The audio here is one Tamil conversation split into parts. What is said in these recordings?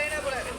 தேர்தல்களின்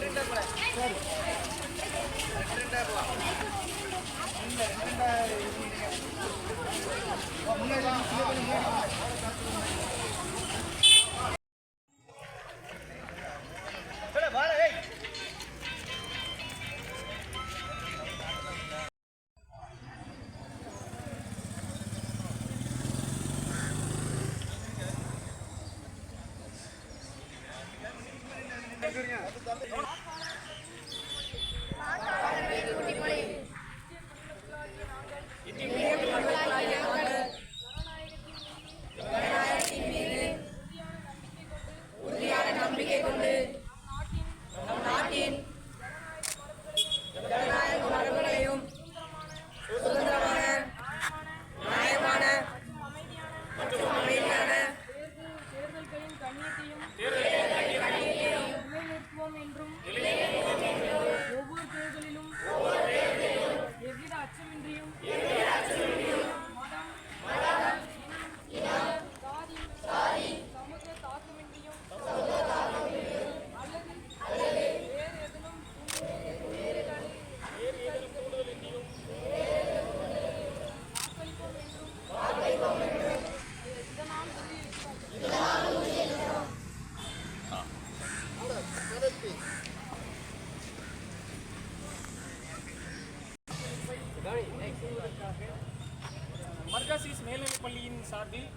மேல்நிலைப் சார்பில்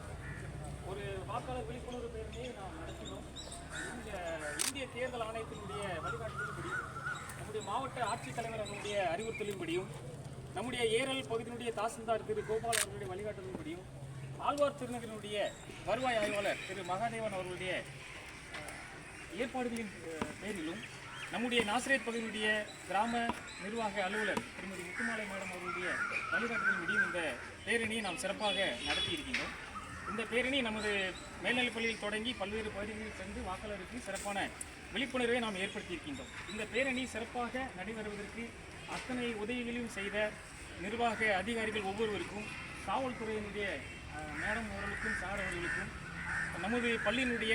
ஒரு வாக்காளர் விழிப்புணர்வு பேரணியை நாம் நடத்தினோம். இந்த இந்திய தேர்தல் ஆணையத்தினுடைய வழிகாட்டுதலின்படி நம்முடைய மாவட்ட ஆட்சித்தலைவர் அவருடைய அறிவுறுத்தலின்படியும் நம்முடைய ஏரல் பகுதியினுடைய தாசில்தார் திரு கோபால் அவர்களுடைய வழிகாட்டுதலின்படியும் ஆழ்வார் திருநகரினுடைய வருவாய் ஆய்வாளர் திரு மகாதேவன் அவர்களுடைய ஏற்பாடுகளின் பேரிலும் நம்முடைய நாசிரியர் பகுதியுடைய கிராம நிர்வாக அலுவலர் திருமதி முத்துமாலை மேடம் அவர்களுடைய வழிகாட்டுதலின்படியும் இந்த பேரணியை நாம் சிறப்பாக நடத்தி இருக்கின்றோம் இந்த பேரணி நமது மேல்நிலைப்பள்ளியில் தொடங்கி பல்வேறு பகுதிகளில் சென்று வாக்காளருக்கு சிறப்பான விழிப்புணர்வை நாம் ஏற்படுத்தியிருக்கின்றோம். இந்த பேரணி சிறப்பாக நடைபெறுவதற்கு அத்தனை உதவிகளையும் செய்த நிர்வாக அதிகாரிகள் ஒவ்வொருவருக்கும் காவல்துறையினுடைய மேடம் அவர்களுக்கும் சார் அவர்களுக்கும் நமது பள்ளியினுடைய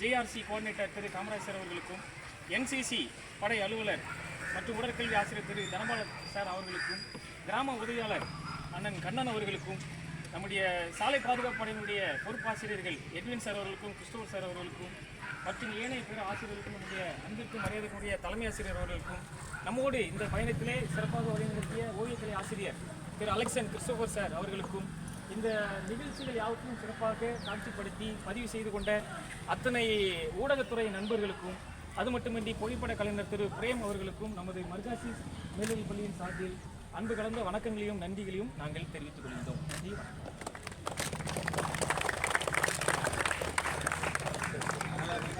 ஜேஆர்சி கோஆர்டினேட்டர் திரு காமராஜர் அவர்களுக்கும் என்சிசி படை அலுவலர் மற்றும் உடற்கல்வி ஆசிரியர் திரு தனபாலன் சார் அவர்களுக்கும் கிராம உதவியாளர் அண்ணன் கண்ணன் அவர்களுக்கும் நம்முடைய சாலை பாதுகாப்பு படையினுடைய பொறுப்பாசிரியர்கள் எட்வின் சார் அவர்களுக்கும் கிறிஸ்துவர் சார் அவர்களுக்கும் மற்றும் ஏனைய பிற ஆசிரியர்களுக்கும் நம்முடைய அன்பிற்கும் மரியாதைக்குரிய தலைமை ஆசிரியர் அவர்களுக்கும் நம்மோடு இந்த பயணத்திலே சிறப்பாக வழிநடத்திய ஓவியக்கலை ஆசிரியர் திரு அலெக்சன் கிறிஸ்டோபர் சார் அவர்களுக்கும் இந்த நிகழ்ச்சிகள் யாவுக்கும் சிறப்பாக காட்சிப்படுத்தி பதிவு செய்து கொண்ட அத்தனை ஊடகத்துறை நண்பர்களுக்கும் அது மட்டுமின்றி புகைப்பட கலைஞர் திரு பிரேம் அவர்களுக்கும் நமது மர்காசி மேல்நிலைப் பள்ளியின் சார்பில் அன்பு கலந்த வணக்கங்களையும் நன்றிகளையும் நாங்கள் தெரிவித்துக் கொள்கின்றோம். நன்றி வணக்கம்.